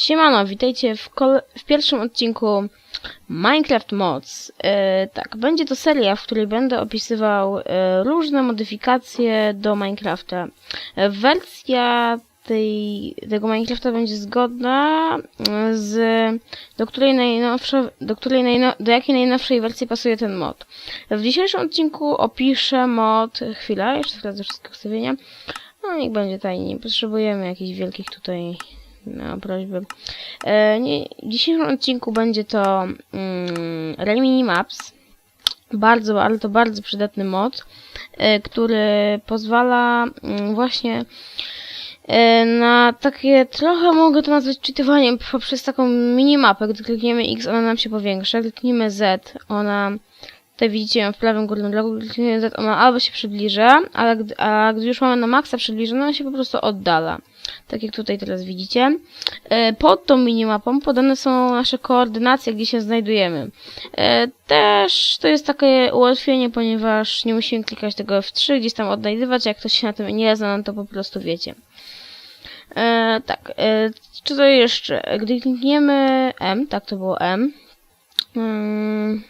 Siemano, witajcie w, w pierwszym odcinku Minecraft Mods. E, tak, będzie to seria, w której będę opisywał e, różne modyfikacje do Minecrafta. E, wersja tej, tego Minecrafta będzie zgodna z do której najnowsza, do której najno, do jakiej najnowszej wersji pasuje ten mod. W dzisiejszym odcinku opiszę mod, chwila, jeszcze sprawdzę wszystkie ustawienia. No niech będzie tajnie, nie potrzebujemy jakichś wielkich tutaj no, prośby. E, nie, w dzisiejszym odcinku będzie to mm, Remini Maps. Bardzo, ale to bardzo przydatny mod, e, który pozwala mm, właśnie e, na takie trochę mogę to nazwać czytywaniem poprzez taką minimapę. Gdy klikniemy X, ona nam się powiększa. Klikniemy Z, ona Tutaj widzicie ją w prawym górnym rogu, klikniemy Z, ona albo się przybliża, ale gdy, a gdy już mamy na maksa przybliżoną, ona się po prostu oddala. Tak jak tutaj teraz widzicie. E, Pod tą minimapą podane są nasze koordynacje, gdzie się znajdujemy. E, Też to jest takie ułatwienie, ponieważ nie musimy klikać tego F3, gdzieś tam odnajdywać, jak ktoś się na tym nie zna, no to po prostu wiecie. E, tak, e, to jeszcze? Gdy klikniemy M, tak to było M, mm,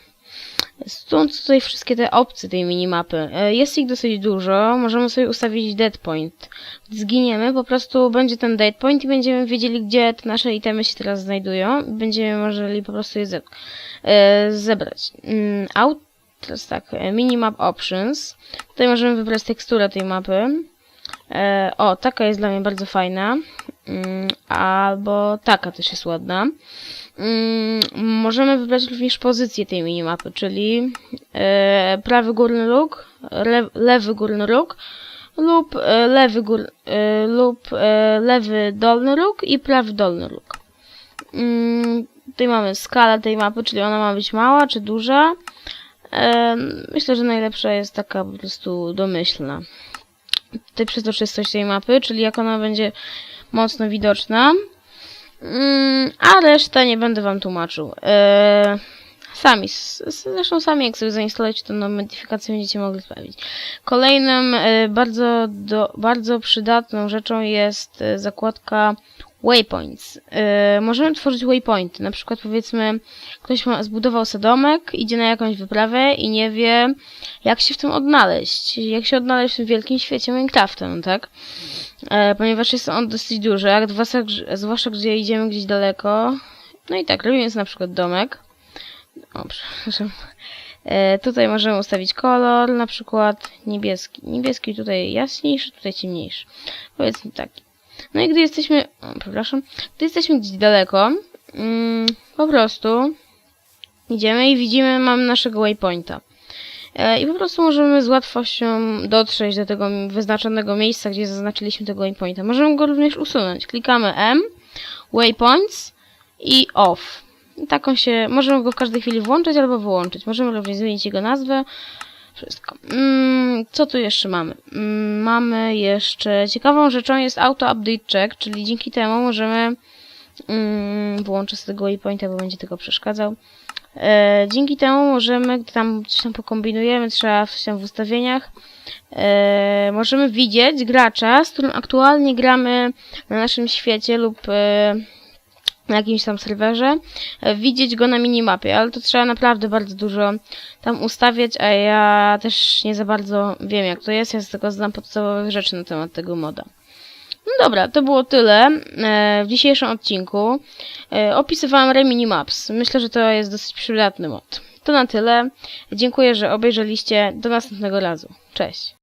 Stąd tutaj wszystkie te opcje tej minimapy. E, Jest ich dosyć dużo. Możemy sobie ustawić dead point. Gdy zginiemy, po prostu będzie ten dead point i będziemy wiedzieli, gdzie te nasze itemy się teraz znajdują. Będziemy mogli po prostu je ze e, zebrać. Mm, Out, teraz tak, e, minimap options. Tutaj możemy wybrać teksturę tej mapy. O, taka jest dla mnie bardzo fajna. Mm, albo taka też jest ładna. Mm, możemy wybrać również pozycję tej minimapy, czyli e, prawy górny róg, le, lewy górny róg lub e, lewy gór, e, lub lewy dolny róg i prawy dolny róg. Mm, tutaj mamy skalę tej mapy, czyli ona ma być mała czy duża. Myślę, że najlepsza jest taka po prostu domyślna. Tutaj przezroczystość tej mapy, czyli jak ona będzie mocno widoczna. Mm, a resztę nie będę wam tłumaczył. Eee, sami, zresztą sami jak sobie zainstalujecie tę modyfikację będziecie mogli sprawdzić. Kolejnym e, bardzo, do, bardzo przydatną rzeczą jest e, zakładka waypoints. E, możemy tworzyć waypointy. Na przykład powiedzmy ktoś ma, zbudował sobie domek, idzie na jakąś wyprawę i nie wie jak się w tym odnaleźć. Jak się odnaleźć w tym wielkim świecie Minecrafta, no tak? ponieważ jest on dosyć duży, jak zwłaszcza, zwłaszcza gdzie idziemy gdzieś daleko. No i tak, robimy sobie na przykład domek. O, przepraszam. E, tutaj możemy ustawić kolor, na przykład niebieski. Niebieski tutaj jaśniejszy, tutaj ciemniejszy. Powiedzmy taki. No i gdy jesteśmy, o, przepraszam, gdy jesteśmy gdzieś daleko, mm, po prostu idziemy i widzimy, mamy naszego waypointa. E, I po prostu możemy z łatwością dotrzeć do tego wyznaczonego miejsca, gdzie zaznaczyliśmy tego waypointa. Możemy go również usunąć. Klikamy M, waypoints i off. Taką się, możemy go w każdej chwili włączyć albo wyłączyć. Możemy również zmienić jego nazwę. Wszystko. Mm, co tu jeszcze mamy? Mm, mamy jeszcze, ciekawą rzeczą jest auto update check, czyli dzięki temu możemy mm, wyłączę sobie tego waypointa, bo będzie tylko przeszkadzał. E, dzięki temu możemy, gdy tam coś tam pokombinujemy, trzeba coś tam w ustawieniach, e, możemy widzieć gracza, z którym aktualnie gramy na naszym świecie lub e, na jakimś tam serwerze, e, widzieć go na minimapie, ale to trzeba naprawdę bardzo dużo tam ustawiać, a ja też nie za bardzo wiem jak to jest, ja tylko znam podstawowe rzeczy na temat tego moda. No dobra, to było tyle e, w dzisiejszym odcinku. E, opisywałam Remini Maps. Myślę, że to jest dosyć przydatny mod. To na tyle. Dziękuję, że obejrzeliście. Do następnego razu. Cześć.